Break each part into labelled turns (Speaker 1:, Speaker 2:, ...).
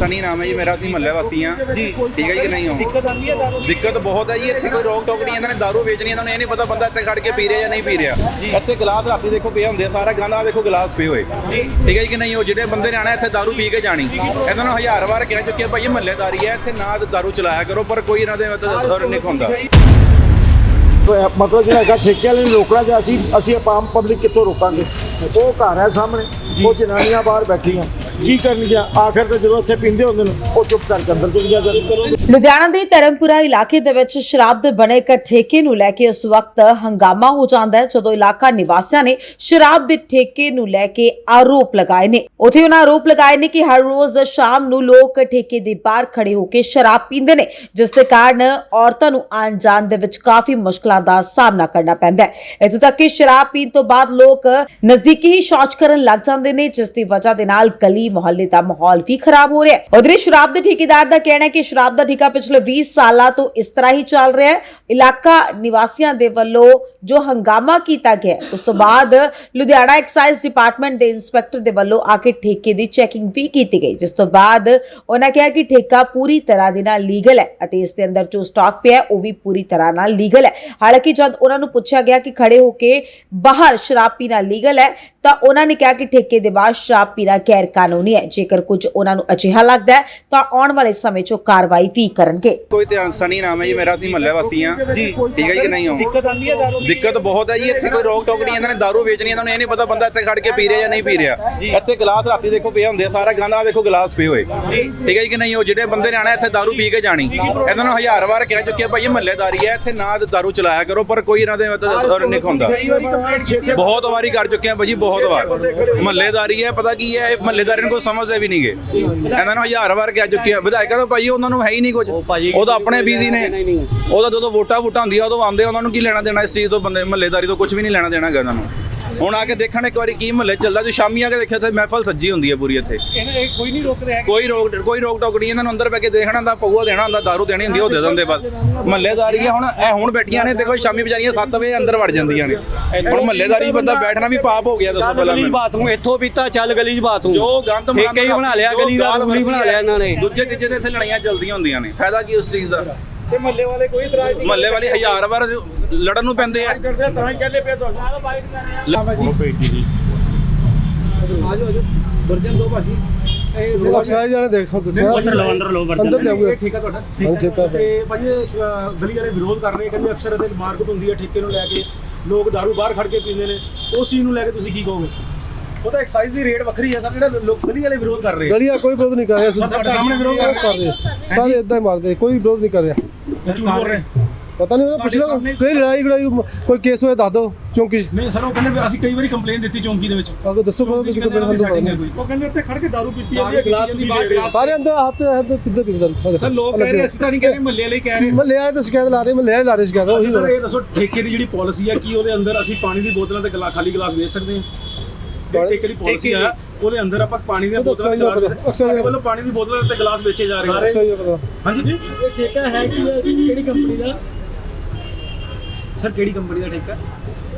Speaker 1: ਸਨੀ ਨਾਮ ਹੈ ਜੀ ਮੇਰਾ ਅਸੀਂ ਮਹੱਲੇ ਵਾਸੀ ਆ ਠੀਕ ਹੈ ਜੀ ਕਿ ਨਹੀਂ ਹੋ?
Speaker 2: ਦਿੱਕਤ ਆਉਂਦੀ ਹੈ ਦਾਰੂ
Speaker 1: ਦਿੱਕਤ ਬਹੁਤ ਹੈ ਜੀ ਇੱਥੇ ਕੋਈ ਰੋਕ ਟੋਕ ਨਹੀਂ ਇਹਨਾਂ ਨੇ ਦਾਰੂ ਵੇਚਣੀ ਇਹਨਾਂ ਨੂੰ ਇਹ ਨਹੀਂ ਪਤਾ ਬੰਦਾ ਇੱਥੇ ਖੜ ਕੇ ਪੀ ਰਿਹਾ ਜਾਂ ਨਹੀਂ ਪੀ ਰਿਹਾ। ਇੱਥੇ ਗਲਾਸ ਰਾਤੀ ਦੇਖੋ ਪਏ ਹੁੰਦੇ ਆ ਸਾਰਾ ਗੰਦ ਦੇਖੋ ਗਲਾਸ ਪਏ ਹੋਏ। ਠੀਕ ਹੈ ਜੀ ਕਿ ਨਹੀਂ ਹੋ? ਜਿਹੜੇ ਬੰਦੇ ਨੇ ਆਣਾ ਇੱਥੇ ਦਾਰੂ ਪੀ ਕੇ ਜਾਣੀ। ਇਹਨਾਂ ਨੂੰ ਹਜ਼ਾਰ ਵਾਰ ਕਹਿ ਚੁੱਕੇ ਆ, ਭਾਈ ਇਹ ਮਹੱਲੇਦਾਰੀ ਹੈ ਇੱਥੇ ਨਾ ਦਾਰੂ ਚਲਾਇਆ ਕਰੋ ਪਰ ਕੋਈ ਇਹਨਾਂ ਦੇ ਮਤਲਬ ਨਹੀਂ ਹੁੰਦਾ।
Speaker 3: ਮਤਲਬ ਜਿਹੜਾ ਹੈਗਾ ਠੇਕੇ ਵਾਲੇ ਨੂੰ ਰੋਕਣਾ ਜਾਂ ਅਸੀਂ ਅਸੀਂ ਆਮ ਪਬਲਿਕ ਕਿੱਥੋਂ ਰੋਕਾਂਗੇ? ਉਹ ਘਰ ਹੈ ਸਾਹਮਣੇ ਉਹ ਜਨਾਨੀਆਂ ਬਾਹਰ ਬੈਠੀਆਂ। ਕੀ ਕਰਨਗੀਆਂ? ਆਖਰ ਤੇ ਜਦੋਂ ਇੱਥੇ ਪੀਂਦੇ ਹੁੰਦੇ ਨੇ, ਉਹ ਚੁੱਪ ਕਰਕੇ ਅੰਦਰ ਚਲੀ ਜਾਂਦੇ
Speaker 4: ਲੁਧਿਆਣਾ ਦੇ ਧਰਮਪੁਰਾ ਇਲਾਕੇ ਦੇ ਵਿੱਚ ਸ਼ਰਾਬ ਦੇ ਬਣੇ ਇੱਕ ਠੇਕੇ ਨੂੰ ਲੈ ਕੇ ਉਸ ਵਕਤ ਹੰਗਾਮਾ ਹੋ ਜਾਂਦਾ ਹੈ, ਜਦੋਂ ਇਲਾਕਾ ਨਿਵਾਸੀਆਂ ਨੇ ਸ਼ਰਾਬ ਦੇ ਠੇਕੇ ਨੂੰ ਲੈ ਕੇ ਆਰੋਪ ਲਗਾਏ ਨੇ। ਉਥੇ ਉਹਨਾਂ ਆਰੋਪ ਲਗਾਏ ਨੇ ਕਿ ਹਰ ਰੋਜ਼ ਸ਼ਾਮ ਨੂੰ ਲੋਕ ਠੇਕੇ ਦੇ ਬਾਹਰ ਖੜੇ ਹੋ ਕੇ ਸ਼ਰਾਬ ਪੀਂਦੇ ਨੇ, ਜਿਸ ਦੇ ਕਾਰਨ ਔਰਤਾਂ ਨੂੰ ਆਉਣ ਜਾਣ ਦੇ ਵਿੱਚ ਕਾਫੀ ਮੁਸ਼ਕਲਾਂ ਦਾ ਸਾਹਮਣਾ ਕਰਨਾ ਪੈਂਦਾ ਹੈ। ਇਥੋਂ ਤੱਕ ਕਿ ਸ਼ਰਾਬ ਪੀਣ ਤੋਂ ਬਾਅਦ ਲੋਕ ਨਜ਼ਦੀਕੀ ਹੀ ਸ਼ੌਚ ਕਰਨ ਲੱਗ ਜਾਂਦੇ ਨੇ, ਜਿਸ ਦੀ ਵਜ੍ਹਾ ਦੇ ਨਾਲ ਗਲੀ ਮੁਹੱਲੇ ਦਾ ਮਾਹੌਲ ਵੀ ਖਰਾਬ ਹੋ ਰਿਹਾ ਹੈ। ਉਧਰ ਸ਼ਰਾਬ ਦੇ ਠੇਕੇਦਾਰ ਦਾ ਕਹਿਣਾ ਹੈ ਕਿ ਸ਼ਰਾਬ ਦਾ ਠੇਕਾ ਪਿਛਲੇ 20 ਸਾਲਾਂ ਤੋਂ ਇਸ ਤਰ੍ਹਾਂ ਹੀ ਚੱਲ ਰਿਹਾ ਹੈ। ਇਲਾਕਾ ਨਿਵਾਸੀਆਂ ਦੇ ਵੱਲੋਂ ਜੋ ਹੰਗਾਮਾ ਕੀਤਾ ਗਿਆ ਉਸ ਤੋਂ ਬਾਅਦ ਲੁਧਿਆਣਾ ਐਕਸਾਈਜ਼ ਡਿਪਾਰਟਮੈਂਟ ਦੇ ਇੰਸਪੈਕਟਰ ਦੇ ਵੱਲੋਂ ਆ ਕੇ ਠੇਕੇ ਦੀ ਚੈਕਿੰਗ ਵੀ ਕੀਤੀ ਗਈ ਜਿਸ ਤੋਂ ਬਾਅਦ ਉਹਨਾਂ ਕਿਹਾ ਕਿ ਠੇਕਾ ਪੂਰੀ ਤਰ੍ਹਾਂ ਦੇ ਨਾਲ ਲੀਗਲ ਹੈ ਅਤੇ ਇਸ ਦੇ ਅੰਦਰ ਜੋ ਸਟਾਕ ਪਿਆ ਹੈ, ਉਹ ਵੀ ਪੂਰੀ ਤਰ੍ਹਾਂ ਨਾਲ ਲੀਗਲ ਹੈ। ਹਾਲਾਂਕਿ ਜਦ ਉਹਨਾਂ ਨੂੰ ਪੁੱਛਿਆ ਗਿਆ ਕਿ ਖੜੇ ਹੋ ਕੇ ਬਾਹਰ ਸ਼ਰਾਬ ਪੀਣਾ ਲੀਗਲ ਹੈ ਤਾਂ ਉਹਨਾਂ ਨੇ ਕਿਹਾ ਕਿ ਠੇਕੇ ਦੇ ਬਾਹਰ ਸ਼ਰਾਬ ਪੀਣਾ ਗੈਰ ਕਾਨੂੰਨੀ ਹੈ। ਜੇਕਰ ਕੁਝ ਉਹਨਾਂ ਨੂੰ ਅਜਿਹਾ ਲੱਗਦਾ ਹੈ ਤਾਂ ਆਉਣ ਵਾਲੇ ਸਮੇਂ 'ਚ ਉਹ ਕਾਰਵਾਈ ਵੀ ਕਰਨਗੇ।
Speaker 1: ਕੋਈ ਧਿਆਨ ਸਨੀ ਨਾਮ ਹੈ ਜੀ ਮੇਰਾ ਅਸੀਂ ਮਹੱਲੇ ਵਾਸੀ ਆ ਠੀਕ ਹੈ ਜੀ ਕਿ ਨਹੀਂ ਹੋ?
Speaker 2: ਦਿੱਕਤ ਆਉਂਦੀ ਹੈ ਦਾਰੂ
Speaker 1: ਦਿੱਕਤ ਬਹੁਤ ਹੈ ਜੀ ਇੱਥੇ ਕੋਈ ਰੋਕ ਟੋਕ ਨਹੀਂ ਇਹਨਾਂ ਨੇ ਦਾਰੂ ਵੇਚਣੀ ਇਹਨਾਂ ਨੂੰ ਇਹ ਨਹੀਂ ਪਤਾ ਬੰਦਾ ਇੱਥੇ ਖੜ ਕੇ ਪੀ ਰਿਹਾ ਜਾਂ ਨਹੀਂ ਪੀ ਰਿਹਾ। ਇੱਥੇ ਗਲਾਸ ਰਾਤੀ ਦੇਖੋ ਪਏ ਹੁੰਦੇ ਸਾਰਾ ਗੰਦ ਦੇਖੋ ਗਲਾਸ ਪਏ ਹੋਏ। ਠੀਕ ਹੈ ਜੀ ਕਿ ਨਹੀਂ ਉਹ ਜਿਹੜੇ ਬੰਦੇ ਨੇ ਆਣਾ ਇੱਥੇ ਦਾਰੂ ਪੀ ਕੇ ਜਾਣੀ। ਇਹਨਾਂ ਨੂੰ ਹਜ਼ਾਰ ਵਾਰ ਕਹਿ ਚੁੱਕੇ ਆ, ਭਾਈ ਇਹ ਮਹੱਲੇਦਾਰੀ ਹੈ ਇੱਥੇ ਨਾ ਦਾਰੂ ਚਲਾਇਆ ਕਰੋ ਪਰ ਕੋਈ ਇਹਨਾਂ ਦੇ ਮਤਲਬ ਨਹੀਂ ਹੁੰਦਾ ਬਹੁਤ ਵਾਰੀ ਕਰ ਚੁੱਕੇ ਆ ਭਾਜੀ ਬਹੁਤ ਵਾਰ। ਮਹੱਲੇਦਾਰੀ ਹੈ ਪਤਾ ਕੀ ਹੈ ਮਹੱਲੇਦਾਰੀ ਨੂੰ ਕੋਈ ਸਮਝਦੇ ਵੀ ਨਹੀਂਗੇ। ਇਹਨਾਂ ਨੂੰ ਹਜ਼ਾਰ ਵਾਰ ਕਹਿ ਚੁੱਕੇ ਆ। ਵਿਧਾਇਕਾਂ ਤੋਂ ਭਾਈ ਉਹਨਾਂ ਨੂੰ ਹੈ ਹੀ ਨਹੀਂ ਕੁਝ। ਉਹ ਤਾਂ ਆਪਣੇ ਬੀਜ਼ੀ ਨੇ ਉਹਦਾ ਜਦੋਂ ਵੋਟਾਂ ਵੋਟਾਂ ਹੁੰਦੀਆਂ ਉਦੋਂ ਆਉਂਦੇ ਉਹਨਾਂ ਨੂੰ ਕੀ ਲੈਣਾ ਦੇਣਾ ਇਸ ਚੀਜ਼ ਤੋਂ? ਬੰਦੇ ਮਹੱਲੇਦਾਰੀ ਤੋਂ ਕੁਝ ਵੀ ਨਹੀਂ ਲੈਣਾ ਦੇਣਾ ਹੈਗਾ ਉਹਨਾਂ ਨੂੰ। ਹੁਣ ਆ ਕੇ ਦੇਖਣ ਇੱਕ ਵਾਰੀ ਕੀ ਮਹੱਲੇ ਚੱਲਦਾ ਜੋ ਸ਼ਾਮੀ ਆ ਕੇ ਦੇਖਿਆ ਤੇ ਮਹਿਫਲ ਸੱਜੀ ਹੁੰਦੀ ਹੈ ਪੂਰੀ ਇੱਥੇ।
Speaker 2: ਇਹਨਾਂ ਕੋਈ ਨਹੀਂ ਰੋਕਦੇ ਹੈਗੇ।
Speaker 1: ਕੋਈ ਰੋਕ ਕੋਈ ਰੋਕ ਟੋਕ ਨਹੀਂ ਇਹਨਾਂ ਨੂੰ ਅੰਦਰ ਬੈ ਕੇ ਦੇਖਣਾ ਹੁੰਦਾ ਪਊਆ ਦੇਣਾ ਹੁੰਦਾ ਦਾਰੂ ਦੇਣੀ ਹੁੰਦੀ ਉਹ ਦੇ ਦਿੰਦੇ ਬਸ। ਮਹੱਲੇਦਾਰੀ ਹੈ ਹੁਣ ਇਹ ਹੁਣ ਬੈਠੀਆਂ ਨੇ ਦੇਖੋ ਸ਼ਾਮੀ ਵਿਚਾਰੀਆਂ 7 ਵਜੇ ਅੰਦਰ ਵੜ ਜਾਂਦੀਆਂ ਨੇ। ਹੁਣ ਮਹੱਲੇਦਾਰੀ ਬੰਦਾ ਬੈਠਣਾ ਵੀ ਪਾਪ ਹੋ ਗਿਆ ਦੱਸੋ ਪਹਿਲਾਂ
Speaker 5: ਗਲੀ। ਬਾਥਰੂਮ ਇੱਥੋਂ ਪੀਤਾ ਚੱਲ ਗਲੀ 'ਚ ਬਾਥਰੂਮ।
Speaker 1: ਜੋ ਗੰਦ
Speaker 5: ਠੇਕੇ ਹੀ ਬਣਾ ਲਿਆ ਗਲੀ ਦਾ ਰੂਲ ਹੀ ਬਣਾ ਲਿਆ ਇਹਨਾਂ ਨੇ।
Speaker 1: ਦੂਜੇ ਤੀਜੇ ਦੇ ਇੱਥੇ ਲੜਾਈਆਂ ਚੱਲਦੀਆਂ ਹੁੰਦੀਆਂ ਨੇ। ਫਾਇਦਾ ਕੀ ਉਸ ਚੀਜ਼ ਦਾ?
Speaker 2: ਤੇ ਮਹੱਲੇ ਵਾਲੇ ਕੋਈ ਇਤਰਾਜ਼ ਨਹੀਂ
Speaker 1: ਮਹੱਲੇ ਵਾਲੇ ਹਜ਼ਾਰ ਵਾਰ ਲੜਨ ਨੂੰ ਪੈਂਦੇ ਆ।
Speaker 2: ਕਰਦੇ ਆ, ਤਾਂ ਹੀ ਕਹਿੰਦੇ ਪਿਆ ਤੁਹਾਨੂੰ। ਆਜੋ ਆਜੋ। ਵਰਜਨ ਦੋ ਭਾਜੀ।
Speaker 6: ਅਕਸਾਈ ਜਾਣੇ ਦੇਖੋ ਦੱਸਿਆ ਅੰਦਰ ਲੋ ਅੰਦਰ ਲੋ ਅੰਦਰ ਜਾਊਗਾ
Speaker 7: ਠੀਕ ਹੈ ਤੁਹਾਡਾ।
Speaker 6: ਠੀਕ ਹੈ
Speaker 7: ਤੇ ਭਾਜੀ ਗਲੀ ਵਾਲੇ ਵਿਰੋਧ ਕਰ ਰਹੇ ਕਹਿੰਦੇ ਅਕਸਰ ਇਹਦੇ ਮਾਰਕੀਟ ਹੁੰਦੀ ਹੈ ਠੇਕੇ ਨੂੰ ਲੈ ਕੇ। ਲੋਕ दारू ਬਾਹਰ ਖੜ ਕੇ ਪੀਂਦੇ ਨੇ। ਉਸ ਚੀਜ਼ ਨੂੰ ਲੈ ਕੇ ਤੁਸੀਂ ਕੀ ਕਹੋਗੇ? ਉਹ ਤਾਂ ਐਕਸਾਈਜ਼ ਦੀ ਰੇਟ ਵੱਖਰੀ ਹੈ ਸਰ ਜਿਹੜਾ ਲੋਕ ਗਲੀ ਵਾਲੇ ਵਿਰੋਧ ਕਰ ਰਹੇ।
Speaker 6: ਗਲੀਆ ਕੋਈ ਵਿਰੋਧ ਨਹੀਂ ਕਰ ਰਿਹਾ।
Speaker 7: ਤੁਹਾਡੇ ਸਾਹਮਣੇ ਵਿਰੋਧ ਕਰ ਰਹੇ
Speaker 6: ਕਰ ਰਹੇ ਸਾਰੇ ਇਦਾਂ ਹੀ ਮਾਰਦੇ ਕੋਈ ਵਿਰੋਧ ਨਹੀਂ ਕਰ ਰਿਹਾ।
Speaker 7: ਝੂਠ ਬੋਲ ਰਹੇ।
Speaker 6: ਪਤਾ ਨਹੀਂ ਉਹਨਾਂ ਪੁੱਛ ਲਓ ਕੋਈ ਲੜਾਈ ਲੜਾਈ ਕੋਈ ਕੇਸ ਹੋਇਆ ਦੱਸ ਦਿਓ ਚੌਂਕੀ 'ਚ।
Speaker 7: ਨਹੀਂ ਸਰ ਉਹ ਕਹਿੰਦੇ ਵੀ ਅਸੀਂ ਕਈ ਵਾਰੀ ਕੰਪਲੇਨ ਦਿੱਤੀ ਚੌਂਕੀ ਦੇ ਵਿੱਚ।
Speaker 6: ਆਗੋ ਦੱਸੋ ਕਦੋਂ ਕਿਤੇ
Speaker 7: ਦੀ
Speaker 6: ਹੁੰਦਾ
Speaker 7: setting ਹੈ ਕੋਈ। ਉਹ ਕਹਿੰਦੇ ਇੱਥੇ ਖੜ ਕੇ दारू ਪੀਤੀ ਹੈ ਗਲਾਸ ਵੀ ਦੇ ਰਹੇ
Speaker 6: ਸਾਰੇ ਅੰਦਰ ਹੱਥ ਹੱਥ ਕਿੱਦਾਂ ਪਿੰਦਾ
Speaker 2: ਸਰ ਲੋਕ ਕਹਿ ਰਹੇ ਅਸੀਂ ਤਾਂ ਨਹੀਂ ਕਹਿ ਰਹੇ ਮਹੱਲੇ ਵਾਲੇ ਹੀ ਕਹਿ ਰਹੇ
Speaker 6: ਮੱਲੇ ਆਏ ਤਾਂ ਸ਼ਿਕਾਇਤ ਲਾ ਰਹੇ ਮੱਲੇ ਆਏ ਲਾ ਰਹੇ ਸ਼ਿਕਾਇਤ ਉਹੀ
Speaker 7: ਸਰ ਇਹ ਦੱਸੋ ਠੇਕੇ ਦੀ ਜਿਹੜੀ ਪਾਲਿਸੀ ਹੈ ਕੀ ਉਹਦੇ ਅੰਦਰ ਅਸੀਂ ਪਾਣੀ ਦੀ ਬੋਤਲਾਂ ਤੇ ਗਲਾ ਖਾਲੀ ਗਲਾਸ ਵੇਚ ਸਕਦੇ ਹਾਂ? ਠੇਕੇ ਦੀ ਪਾਲਿਸੀ ਹੈ ਉਹਦੇ ਅੰਦਰ ਆਪਾਂ ਪਾਣੀ ਦੀਆਂ ਬੋਤਲਾਂ ਸਾਡੇ ਵੱਲੋਂ ਪਾਣੀ ਦੀ ਬੋਤਲਾਂ ਤੇ ਗਲਾਸ ਵੇਚੇ ਜਾ ਰਹੇ
Speaker 6: ਸਹੀ ਹੈ ਪਤਾ
Speaker 7: ਹਾਂਜੀ?
Speaker 8: ਇਹ ਠੇਕਾ ਹੈ ਕੀ ਕਿਹੜੀ ਕੰਪਨੀ ਦਾ?
Speaker 7: ਸਰ ਕਿਹੜੀ ਕੰਪਨੀ ਦਾ ਠੇਕਾ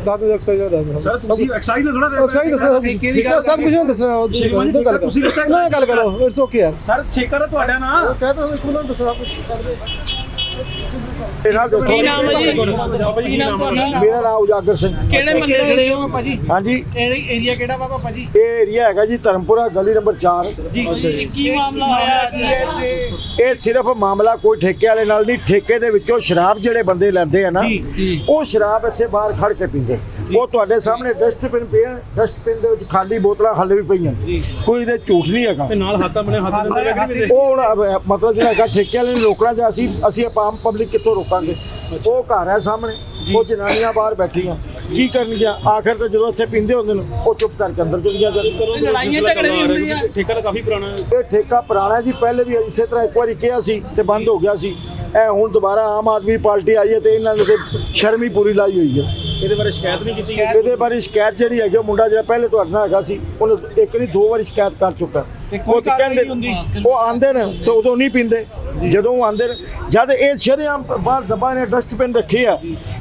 Speaker 6: ਦੱਸ ਦਿਓ ਅਕਸਾਈ ਜਿਹੜਾ ਦੱਸ ਦਿਓ
Speaker 7: ਸਰ ਤੁਸੀਂ ਐਕਸਾਈਜ਼ ਨਾਲ ਥੋੜਾ
Speaker 6: ਅਕਸਾਈ ਦੱਸਣਾ ਸਭ ਕੁਝ ਹੈ ਸਭ ਕੁਝ ਦੱਸਣਾ ਉਹ
Speaker 7: ਜੀ,
Speaker 6: ਗੱਲ ਕਰੋ।
Speaker 7: ਤੁਸੀਂ
Speaker 6: ਨਾ ਗੱਲ ਕਰੋ ਇਟਸ ਓਕੇ ਯਾਰ।
Speaker 7: ਸਰ ਠੇਕਾ ਤਾਂ ਤੁਹਾਡਾ ਨਾ।
Speaker 6: ਉਹ ਕਹਤਾ ਉਸ ਨੂੰ ਦੱਸਣਾ ਕੁਝ
Speaker 3: ਮੇਰਾ ਦੇਖੋ
Speaker 8: ਕੀ ਨਾਮ ਹੈ ਜੀ? ਕੀ ਨਾਮ ਤੁਹਾਡਾ?
Speaker 3: ਮੇਰਾ ਨਾਮ ਉਜਾਗਰ ਸਿੰਘ।
Speaker 8: ਕਿਹੜੇ ਮਹੱਲੇ ਖੜੇ ਹੋ?
Speaker 2: ਭਾਜੀ
Speaker 3: ਹਾਂਜੀ।
Speaker 2: ਏਰੀਆ ਕਿਹੜਾ ਵਾ ਭਾਜੀ?
Speaker 3: ਇਹ ਏਰੀਆ ਹੈਗਾ ਜੀ ਧਰਮਪੁਰਾ ਗਲੀ ਨੰਬਰ 4
Speaker 2: ਜੀ।
Speaker 8: ਕੀ ਮਾਮਲਾ ਹੋਇਆ?
Speaker 2: ਕੀ ਹੈ ਤੇ
Speaker 3: ਇਹ ਸਿਰਫ ਮਾਮਲਾ ਕੋਈ ਠੇਕੇ ਵਾਲੇ ਨਾਲ ਨਹੀਂ ਠੇਕੇ ਦੇ ਵਿੱਚੋਂ ਸ਼ਰਾਬ ਜਿਹੜੇ ਬੰਦੇ ਲੈਂਦੇ ਆ ਨਾ ਉਹ ਸ਼ਰਾਬ ਇੱਥੇ ਬਾਹਰ ਖੜ ਕੇ ਪੀਂਦੇ। ਉਹ ਤੁਹਾਡੇ ਸਾਹਮਣੇ ਡਸਟਬਿਨ ਪਿਆ ਡਸਟਬਿਨ ਦੇ ਵਿੱਚ ਖਾਲੀ ਬੋਤਲਾਂ ਹਾਲੇ ਵੀ ਪਈਆਂ। ਕੋਈ ਇਹਦੇ ਝੂਠ ਨਹੀਂ ਹੈਗਾ।
Speaker 7: ਤੇ ਨਾਲ ਹੱਥਾਂ ਬਣੇ ਹੱਥ ਦਿੰਦੇ ਲੱਗ
Speaker 3: ਉਹ ਹੁਣ ਮਤਲਬ ਜਿਹੜਾ ਹੈਗਾ ਠੇਕੇ ਵਾਲੇ ਨੂੰ ਰੋਕਣਾ ਜਾਂ ਅਸੀਂ ਅਸੀਂ ਆਮ ਪਬਲਿਕ ਕਿੱਥੋਂ ਰੋਕਾਂਗੇ? ਉਹ ਘਰ ਹੈ ਸਾਹਮਣੇ। ਉਹ ਜਨਾਨੀਆਂ ਬਾਹਰ ਬੈਠੀਆਂ। ਕੀ ਕਰਨਗੀਆਂ? ਆਖਰ ਤੇ ਜਦੋਂ ਇੱਥੇ ਪੀਂਦੇ ਹੁੰਦੇ ਨੇ ਉਹ ਚੁੱਪ ਕਰਕੇ ਅੰਦਰ ਚਲੀ ਜਾਂਦੇ
Speaker 8: ਲੜਾਈਆਂ ਝਗੜੇ ਵੀ ਹੁੰਦੇ ਆ।
Speaker 7: ਠੇਕਾ ਤਾਂ ਕਾਫੀ ਪੁਰਾਣਾ ਹੈ।
Speaker 3: ਇਹ ਠੇਕਾ ਪੁਰਾਣਾ ਜੀ। ਪਹਿਲੇ ਵੀ ਇਸੇ ਤਰ੍ਹਾਂ ਇੱਕ ਵਾਰੀ ਕਿਹਾ ਸੀ ਤੇ ਬੰਦ ਹੋ ਗਿਆ ਸੀ। ਇਹ ਹੁਣ ਦੁਬਾਰਾ ਆਮ ਆਦਮੀ ਪਾਰਟੀ ਆਈ ਹੈ ਤੇ ਇਹਨਾਂ ਨੇ ਤੇ ਸ਼ਰਮ ਪੂਰੀ ਲਾਈ ਹੋਈ ਹੈ।
Speaker 7: ਇਹਦੇ ਬਾਰੇ ਸ਼ਿਕਾਇਤ ਨਹੀਂ ਕੀਤੀ ਗਈ?
Speaker 3: ਇਹਦੇ ਬਾਰੇ ਸ਼ਿਕਾਇਤ ਜਿਹੜੀ ਹੈਗੀ ਉਹ ਮੁੰਡਾ ਜਿਹੜਾ ਪਹਿਲੇ ਤੁਹਾਡੇ ਨਾਲ ਹੈਗਾ ਸੀ ਉਹਨੇ ਇੱਕ ਨਹੀਂ ਦੋ ਵਾਰੀ ਸ਼ਿਕਾਇਤ ਕਰ ਚੁੱਕਾ। ਉਹ ਤੇ ਕਹਿੰਦੇ ਉਹ ਆਂਦੇ ਨੇ ਤੇ ਉਦੋਂ ਨਹੀਂ ਪੀਂਦੇ। ਜਦੋਂ ਉਹ ਆਂਦੇ ਨੇ ਜਦ ਇਹ ਸ਼ਰੇਆਮ ਬਾਹਰ ਦਬਾ ਨੇ ਡਸਟਬਿਨ ਰੱਖੇ ਆ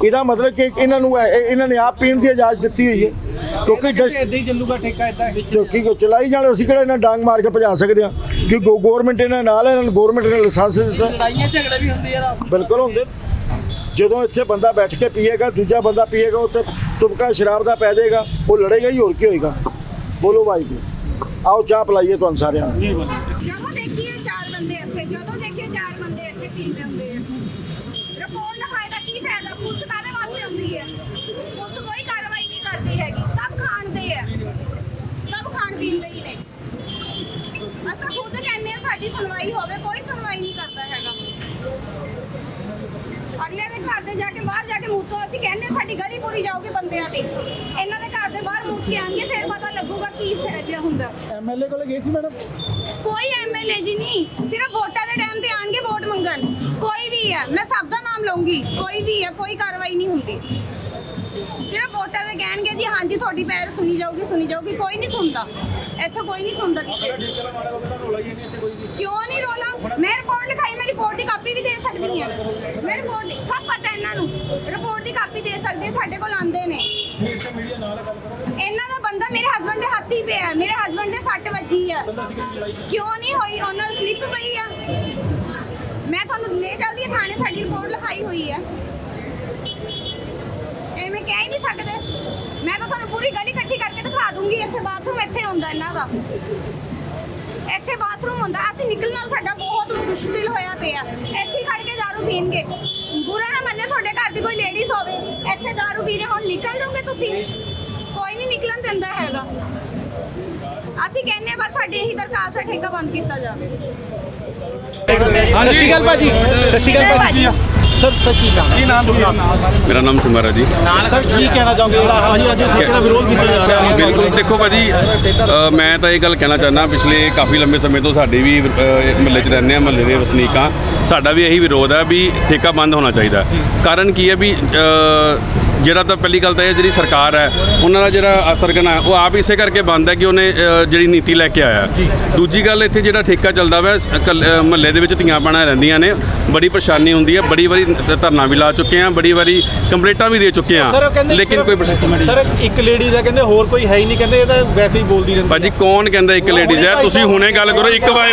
Speaker 3: ਇਹਦਾ ਮਤਲਬ ਕਿ ਇਹਨਾਂ ਨੂੰ ਇਹ- ਇਹਨਾਂ ਨੇ ਆਪ ਪੀਣ ਦੀ ਇਜਾਜ਼ਤ ਦਿੱਤੀ ਹੋਈ ਹੈ। ਕਿਉਂਕਿ ਡਸਟ
Speaker 2: ਇਦਾਂ ਹੀ ਚੱਲੂਗਾ ਠੇਕਾ ਇਦਾਂ
Speaker 3: ਕਿਉਂਕਿ ਕੋ ਚਲਾਈ ਜਾਣ ਅਸੀਂ ਕਿਹੜਾ ਇਹਨਾਂ ਡਾਂਗ ਮਾਰ ਕੇ ਭਜਾ ਸਕਦੇ ਹਾਂ ਕਿ ਗਵਰਨਮੈਂਟ ਇਹਨਾਂ ਨਾਲ ਹੈ, ਇਹਨਾਂ ਨੂੰ ਗਵਰਨਮੈਂਟ ਨੇ ਲਾਇਸੈਂਸ ਦਿੱਤਾ।
Speaker 8: ਲੜਾਈਆਂ ਝਗੜੇ ਵੀ ਹੁੰਦੇ ਆ
Speaker 3: ਬਿਲਕੁਲ ਹੁੰਦੇ ਜਦੋਂ ਇੱਥੇ ਬੰਦਾ ਬੈਠ ਕੇ ਪੀਏਗਾ, ਦੂਜਾ ਬੰਦਾ ਪੀਏਗਾ ਉੱਤੇ ਤੁਪਕਾ ਸ਼ਰਾਬ ਦਾ ਪੈ ਜਾਏਗਾ, ਉਹ ਲੜੇਗਾ ਹੀ, ਹੋਰ ਕੀ ਹੋਏਗਾ? ਬੋਲੋ ਵਾਹਿਗੁਰੂ। ਆਓ ਚਾਹ ਪਲਾਈਏ ਤੁਹਾਨੂੰ ਸਾਰਿਆਂ ਨੂੰ
Speaker 9: ਜਦੋਂ ਦੇਖੀਏ ਚਾਰ ਬੰਦੇ ਇੱਥੇ ਜਦੋਂ ਦੇਖੀਏ ਚਾਰ ਬੰਦੇ ਇੱਥੇ ਪੀਂਦੇ ਹੁੰਦੇ ਆ ਰਿਪੋਰਟ ਲਿਖਾਏ ਦਾ ਕੀ ਫਾਇਦਾ ਪੁਲਿਸ ਕਾਹਦੇ ਵਾਸਤੇ ਹੁੰਦੀ ਹੈ ਪੁਲਿਸ ਕੋਈ ਕਾਰਵਾਈ ਨਹੀਂ ਕਰਦੀ ਹੈਗੀ ਸਭ ਖਾਣਦੇ ਆ ਸਭ ਖਾਣ ਪੀਣ ਦੇ ਹੀ ਨੇ ਅਸੀਂ ਤਾਂ ਖੁਦ ਕਹਿੰਦੇ ਆ ਸਾਡੀ ਸੁਣਵਾਈ ਹੋਵੇ ਕੋਈ ਸੁਣਵਾਈ ਨਹੀਂ ਕਰਦਾ ਹੈਗਾ ਅਗਲੇ ਦੇ ਘਰ ਦੇ ਜਾ ਕੇ ਬਾਹਰ ਜਾ ਕੇ ਮੂੰਹ ਤੋਂ ਅਸੀਂ ਕਹਿੰਦੇ ਹਾਂ ਜਾਊਗੀ ਬੰਦਿਆਂ ਦੀ ਇਹਨਾਂ ਦੇ ਘਰ ਦੇ ਬਾਹਰ ਮੂੰਹ ਕੇ ਆਣਗੇ ਫਿਰ ਪਤਾ ਲੱਗੂਗਾ ਕੀ ਫਾਇਦਾ ਹੁੰਦਾ।
Speaker 6: ਐਮਐਲਏ ਕੋਲ ਗਏ ਸੀ ਮੈਡਮ?
Speaker 9: ਕੋਈ ਐਮਐਲਏ ਜੀ ਨਹੀਂ ਸਿਰਫ ਵੋਟਾਂ ਦੇ ਟਾਈਮ ਤੇ ਆਣਗੇ ਵੋਟ ਮੰਗਣ। ਕੋਈ ਵੀ ਹੈ ਮੈਂ ਸਭ ਦਾ ਨਾਮ ਲਵਾਂਗੀ ਕੋਈ ਵੀ ਹੈ ਕੋਈ ਕਾਰਵਾਈ ਨਹੀਂ ਹੁੰਦੀ। ਸਿਰਫ ਵੋਟਾਂ ਦੇ ਕਹਿਣਗੇ ਜੀ ਹਾਂਜੀ ਤੁਹਾਡੀ ਪੈਰ ਸੁਣੀ ਜਾਊਗੀ ਸੁਣੀ ਜਾਊਗੀ ਕੋਈ ਨਹੀਂ ਸੁਣਦਾ। ਇੱਥੇ ਕੋਈ ਨਹੀਂ ਸੁਣਦਾ ਕਿਸੇ ਦੀ ਕਿਉਂ ਨਹੀਂ ਰੋਲਾ? ਮੈਂ ਰਿਪੋਰਟ ਲਿਖਾਈ ਮੈਂ ਰਿਪੋਰਟ ਦੀ ਕਾਪੀ ਵੀ ਦੇ ਸਕਦੀ ਹਾਂ। ਮੈਂ ਰਿਪੋਰਟ ਸਭ ਪਤਾ ਇਹਨਾਂ ਨੂੰ। ਰਿਪੋਰਟ ਦੀ ਸਕਦੇ ਹਾਂ, ਸਾਡੇ ਕੋਲ ਆਂਦੇ ਨੇ। ਇਹਨਾਂ ਦਾ ਬੰਦਾ ਮੇਰੇ ਹਸਬੰਡ ਦੇ ਹੱਥ ਹੀ ਪਿਆ ਹੈ। ਮੇਰੇ ਹਸਬੰਡ ਦੇ ਸੱਟ ਵੱਜੀ ਆ। ਕਿਉਂ ਨਹੀਂ ਹੋਈ? ਉਹਨਾਂ ਦੀ ਸਲਿੱਪ ਪਈ ਆ। ਮੈਂ ਤੁਹਾਨੂੰ ਲੈ ਚੱਲਦੀ ਹਾਂ ਥਾਣੇ ਸਾਡੀ ਰਿਪੋਰਟ ਲਿਖਾਈ ਹੋਈ ਹੈ ਐਵੇਂ ਕਹਿ ਹੀ ਨਹੀਂ ਸਕਦੇ। ਮੈਂ ਤਾਂ ਤੁਹਾਨੂੰ ਪੂਰੀ ਗਲੀ ਇਕੱਠੀ ਕਰਕੇ ਦਿਖਾ ਦੂੰਗੀ। ਇੱਥੇ ਬਾਥਰੂਮ ਇੱਥੇ ਹੁੰਦਾ ਇਹਨਾਂ ਦਾ। ਇੱਥੇ ਬਾਥਰੂਮ ਹੁੰਦਾ। ਅਸੀਂ ਨਿਕਲਣਾ ਸਾਡਾ ਬਹੁਤ ਮੁਸ਼ਕਿਲ ਹੋਇਆ ਪਿਆ। ਇੱਥੇ ਹੀ ਖੜ ਕੇ ਦਾਰੂ ਪੀਣਗੇ। ਬੁਰਾ ਨਾ ਮੰਨਿਓ ਤੁਹਾਡੇ ਘਰ ਦੀ ਕੋਈ ਲੇਡੀਜ਼ ਹੋਵੇ। ਇੱਥੇ ਦਾਰੂ ਪੀ ਰਹੇ ਹੁਣ ਨਿਕਲ ਜਾਓਗੇ ਤੁਸੀਂ? ਕੋਈ ਨਹੀਂ ਨਿਕਲਣ ਦਿੰਦਾ ਹੈਗਾ। ਅਸੀਂ ਕਹਿੰਦੇ ਬਸ ਸਾਡੀ ਇਹੀ ਦਰਖਾਸਤ ਹੈ ਠੇਕਾ ਬੰਦ ਕੀਤਾ ਜਾਵੇ।
Speaker 2: ਸਤਿ ਸ਼੍ਰੀ ਅਕਾਲ ਭਾਜੀ। ਸਤਿ ਸ਼੍ਰੀ ਅਕਾਲ ਭਾਜੀ। ਸਰ ਸਰ ਕੀ ਨਾਮ ਕੀ ਨਾਮ
Speaker 10: ਮੇਰਾ ਨਾਮ ਸਿਮਰ ਹੈ ਜੀ।
Speaker 2: ਸਰ ਕੀ ਕਹਿਣਾ ਚਾਹੋਗੇ ਜਿਹੜਾ ਆਹ
Speaker 7: ਅੱਜ ਠੇਕੇ ਦਾ ਵਿਰੋਧ ਕੀਤਾ ਜਾ ਰਿਹਾ
Speaker 10: ਬਿਲਕੁਲ ਦੇਖੋ ਭਾਜੀ ਅ, ਮੈਂ ਤਾਂ ਇਹ ਗੱਲ ਕਹਿਣਾ ਚਾਹੁੰਦਾ ਪਿਛਲੇ ਕਾਫੀ ਲੰਬੇ ਸਮੇਂ ਤੋਂ ਸਾਡੇ ਵੀ ਮਹੱਲੇ 'ਚ ਰਹਿੰਦੇ ਆ ਮਹੱਲੇ ਦੇ ਵਸਨੀਕਾਂ ਸਾਡਾ ਵੀ ਇਹੀ ਵਿਰੋਧ ਹੈ ਵੀ ਠੇਕਾ ਬੰਦ ਹੋਣਾ ਚਾਹੀਦਾ। ਕਾਰਨ ਕੀ ਹੈ ਵੀ ਅ, ਜਿਹੜਾ ਤਾਂ ਪਹਿਲੀ ਗੱਲ ਤਾਂ ਇਹ ਜਿਹੜੀ ਸਰਕਾਰ ਹੈ ਉਹਨਾਂ ਦਾ ਜਿਹੜਾ ਸਰਗਨਾ ਹੈ ਉਹ ਆਪ ਇਸੇ ਕਰਕੇ ਬੰਦ ਹੈ ਕਿ ਉਹਨੇ ਜਿਹੜੀ ਨੀਤੀ ਲੈ ਕੇ ਆਇਆ। ਦੂਜੀ ਗੱਲ ਇੱਥੇ ਜਿਹੜਾ ਠੇਕਾ ਚੱਲਦਾ ਵਾ ਮਹੱਲੇ ਦੇ ਵਿੱਚ ਧੀਆਂ ਪਾਣਾ ਰਹਿੰਦੀਆਂ ਨੇ ਬੜੀ ਪਰੇਸ਼ਾਨੀ ਹੁੰਦੀ ਹੈ ਬੜੀ ਵਾਰੀ ਧਰਨਾ ਵੀ ਲਾ ਚੁੱਕੇ ਆ ਬੜੀ ਵਾਰੀ ਕੰਪਲੇਂਟਾਂ ਵੀ ਦੇ ਚੁੱਕੇ ਆ ਲੇਕਿਨ ਕੋਈ
Speaker 2: ਸਰ ਇੱਕ ਲੇਡੀਜ਼ ਹੈ ਕਹਿੰਦੇ ਹੋਰ ਕੋਈ ਹੈ ਹੀ ਨਹੀਂ ਕਹਿੰਦੇ ਇਹ ਤਾਂ ਵੈਸੇ ਹੀ ਬੋਲਦੀ ਰਹਿੰਦੀ
Speaker 10: ਭਾਜੀ ਕੌਣ ਕਹਿੰਦਾ ਇੱਕ ਲੇਡੀਜ਼ ਹੈ? ਤੁਸੀਂ ਹੁਣੇ ਗੱਲ ਕਰੋ ਇੱਕ ਵਾਏ।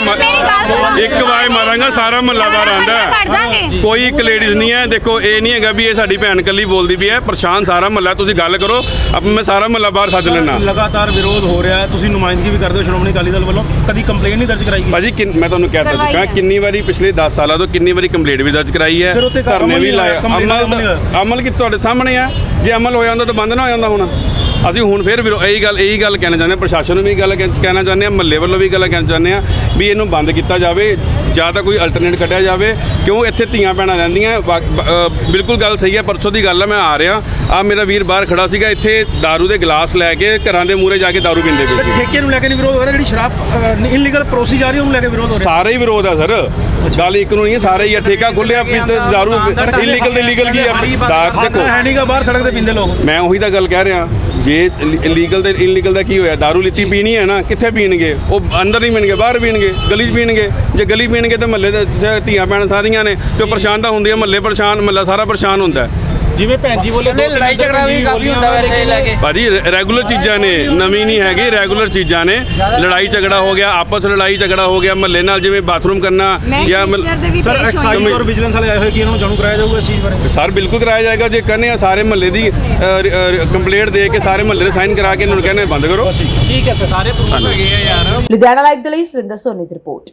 Speaker 10: ਇੱਕ ਵਾਏ ਮਾਰਾਂਗਾ ਸਾਰਾ ਮਹੱਲਾ ਬਾਹਰ ਆਂਦਾ। ਕੋਈ ਇੱਕ ਲੇਡੀਜ਼ ਨਹੀਂ ਹੈ ਦੇਖੋ ਇਹ ਨਹੀਂ ਹੈਗਾ ਵੀ ਇਹ ਸਾਡੀ ਭੈਣ ਕੱਲੀ ਬੋਲਦੀ ਵੀ ਹੈ ਪਰੇਸ਼ਾਨ ਸਾਰਾ ਮਹੱਲਾ ਤੁਸੀਂ ਗੱਲ ਕਰੋ ਅਬ ਮੈਂ ਸਾਰਾ ਮਹੱਲਾ ਬਾਹਰ ਸੱਦ ਲੈਣਾ
Speaker 7: ਲਗਾਤਾਰ ਵਿਰੋਧ ਹੋ ਰਿਹਾ ਹੈ ਤੁਸੀਂ ਨੁਮਾਇੰਦਗੀ ਵੀ ਕਰਦੇ ਹੋ ਸ਼੍ਰੋਮਣੀ ਅਕਾਲੀ ਦਲ ਵੱਲੋਂ। ਕਦੀ ਕੰਪਲੇਂਟ ਨਹੀਂ ਦਰਜ ਕਰਾਈ ਗਈ?
Speaker 10: ਭਾਜੀ ਕਿੰਨ- ਮੈਂ ਤੁਹਾਨੂੰ ਕਹਿ ਤਾ
Speaker 9: ਕਰਵਾਈ
Speaker 10: ਚੁੱਕਾ
Speaker 9: ਹੈ।
Speaker 10: ਕਿੰਨੀ ਵਾਰੀ ਪਿਛਲੇ 10 ਸਾਲਾਂ ਤੋਂ ਕਿੰਨੀ ਵਾਰੀ ਕੰਪਲੇਂਟ ਵੀ ਦਰਜ ਕਰਾਈ ਹੈ
Speaker 7: ਫਿਰ ਉੱਥੇ
Speaker 10: ਧਰਨੇ ਵੀ
Speaker 7: ਨਹੀਂ
Speaker 10: ਲਾਇਆ। ਅਮਲ
Speaker 7: ਅਮਲ ਨਹੀਂ
Speaker 10: ਤਾਂ- ਅਮਲ ਕੀ ਤੁਹਾਡੇ ਸਾਹਮਣੇ ਆ ਜੇ ਅਮਲ ਹੋ ਜਾਂਦਾ ਤਾਂ ਬੰਦ ਨਾ ਹੋ ਜਾਂਦਾ ਹੁਣ। ਅਸੀਂ ਹੁਣ ਫਿਰ ਵਿਰੋ- ਇਹੀ ਗੱਲ ਇਹੀ ਗੱਲ ਕਹਿਣਾ ਚਾਹੁੰਦੇ ਹਾਂ ਪ੍ਰਸ਼ਾਸਨ ਨੂੰ ਵੀ ਇਹ ਗੱਲ ਕਹਿ- ਕਹਿਣਾ ਚਾਹੁੰਦੇ ਆ ਮਹੱਲੇ ਵੱਲੋਂ ਵੀ ਗੱਲ ਕਹਿਣਾ ਚਾਹੁੰਦੇ ਆ ਵੀ ਇਹਨੂੰ ਬੰਦ ਕੀਤਾ ਜਾਵੇ ਜਾਂ ਤਾਂ ਕੋਈ ਅਲਟਰਨੇਟ ਕੱਢਿਆ ਜਾਵੇ ਕਿਉਂ ਇੱਥੇ ਧੀਆਂ ਭੈਣਾਂ ਰਹਿੰਦੀਆਂ ਵਾ- ਬ- ਅ, ਬਿਲਕੁਲ ਗੱਲ ਸਹੀ ਹੈ ਪਰਸੋਂ ਦੀ ਗੱਲ ਹੈ ਮੈਂ ਆ ਰਿਹਾ ਆ ਮੇਰਾ ਵੀਰ ਬਾਹਰ ਖੜਾ ਸੀਗਾ ਇੱਥੇ दारू ਦੇ ਗਲਾਸ ਲੈ ਕੇ ਘਰਾਂ ਦੇ ਮੂਹਰੇ ਜਾ ਕੇ दारू ਪੀਂਦੇ ਪਏ ਸੀ
Speaker 7: ਠੇਕੇ ਨੂੰ ਲੈ ਕੇ ਨਹੀਂ ਵਿਰੋਧ ਹੋ ਰਿਹਾ ਜਿਹੜੀ ਸ਼ਰਾਬ ਇਲੀਗਲ ਪ੍ਰੋਸੀ ਜਾ ਰਹੀ ਹੈ ਉਹਨੂੰ ਲੈ ਕੇ ਵਿਰੋਧ ਹੋ ਰਿਹਾ
Speaker 10: ਸਾਰੇ ਹੀ ਵਿਰੋਧ ਆ ਸਰ ਗੱਲ ਇੱਕ ਨੂੰ ਨਹੀਂ ਹੈ, ਸਾਰੇ ਹੀ ਆ ਠੇਕਾ ਖੁੱਲਿਆ ਦਾਰੂ ਇਲੀਗਲ ਤੇ ਲੀਗਲ ਕੀ ਆ ਦਾ- ਦੇਖੋ
Speaker 7: ਦੇਖੋ ਹੈ ਨਹੀਂਗਾ ਬਾਹਰ ਸੜਕ ਤੇ ਪੀਂਦੇ ਲੋਕ
Speaker 10: ਮੈਂ ਉਹੀ ਤਾਂ ਗੱਲ ਕਹਿ ਰਿਹਾ ਜੇ ਇਲੀਗਲ ਤੇ ਇਲੀਗਲ ਦਾ ਕੀ ਹੋਇਆ? दारू ਲਿੱਤੀ, ਪੀਣੀ ਹੈ ਨਾ? ਕਿੱਥੇ ਪੀਣਗੇ? ਉਹ ਅੰਦਰ ਨਹੀਂ ਪੀਣਗੇ ਬਾਹਰ ਪੀਣਗੇ, ਗਲੀ 'ਚ ਪੀਣਗੇ। ਜੇ ਗਲੀ ਪੀਣਗੇ ਤਾਂ ਮਹੱਲੇ ਦੇ ਧੀਆਂ ਪੈਣ ਸਾਰੀਆਂ ਨੇ ਤੇ ਉਹ ਪਰੇਸ਼ਾਨ ਤਾਂ ਹੁੰਦੀਆਂ, ਮਹੱਲੇ ਪਰੇਸ਼ਾਨ, ਮਹੱਲਾ ਸਾਰਾ ਪਰੇਸ਼ਾਨ ਹੁੰਦਾ।
Speaker 2: ਜਿਵੇਂ ਭੈਣ ਜੀ ਬੋਲੇ
Speaker 8: ਲੜਾਈ ਝਗੜਾ ਵੀ ਕਾਫੀ ਹੁੰਦਾ ਵਾ ਇੱਥੇ ਲੈ ਕੇ।
Speaker 10: ਭਾਜੀ ਰੈਗੂਲਰ ਚੀਜ਼ਾਂ ਨੇ ਨਵੀਂ ਨਹੀਂ ਹੈਗੀ ਰੈਗੂਲਰ ਚੀਜ਼ਾਂ ਨੇ। ਲੜਾਈ ਝਗੜਾ ਹੋ ਗਿਆ ਆਪਸ ਲੜਾਈ ਝਗੜਾ ਹੋ ਗਿਆ ਮਹੱਲੇ ਨਾਲ ਜਿਵੇਂ ਬਾਥਰੂਮ ਕਰਨਾ ਜਾਂ
Speaker 7: ਸਰ ਐਕਸਾਈਜ਼ ਔਰ ਵਿਜੀਲੈਂਸ ਵਾਲੇ ਆਏ ਹੋਏ ਕਿ ਇਹਨਾਂ ਨੂੰ ਜਾਣੂ ਕਰਾਇਆ ਜਾਊਗਾ ਇਸ ਚੀਜ਼ ਬਾਰੇ?
Speaker 10: ਸਰ ਬਿਲਕੁਲ ਕਰਾਇਆ ਜਾਏਗਾ ਜੇ ਕਹਿੰਦੇ ਆ ਸਾਰੇ ਮਹੱਲੇ ਦੀ ਕੰਪਲੇਂਟ ਦੇ ਕੇ ਸਾਰੇ ਮਹੱਲੇ ਦੇ ਸਾਈਨ ਕਰਾ ਕੇ ਇਹਨਾਂ ਨੂੰ ਕਹਿੰਦੇ ਬੰਦ ਕਰੋ।
Speaker 2: ਠੀਕ ਹੈ ਸਰ ਸਾਰੇ ਪ੍ਰੂਫ ਹੈਗੇ ਆ ਯਾਰ।
Speaker 4: ਲੁਧਿਆਣਾ ਲਾਈਵ ਦੇ ਲਈ ਸੁਰਿੰਦਰ ਸੋਨੀ ਦੀ ਰਿਪੋਰਟ।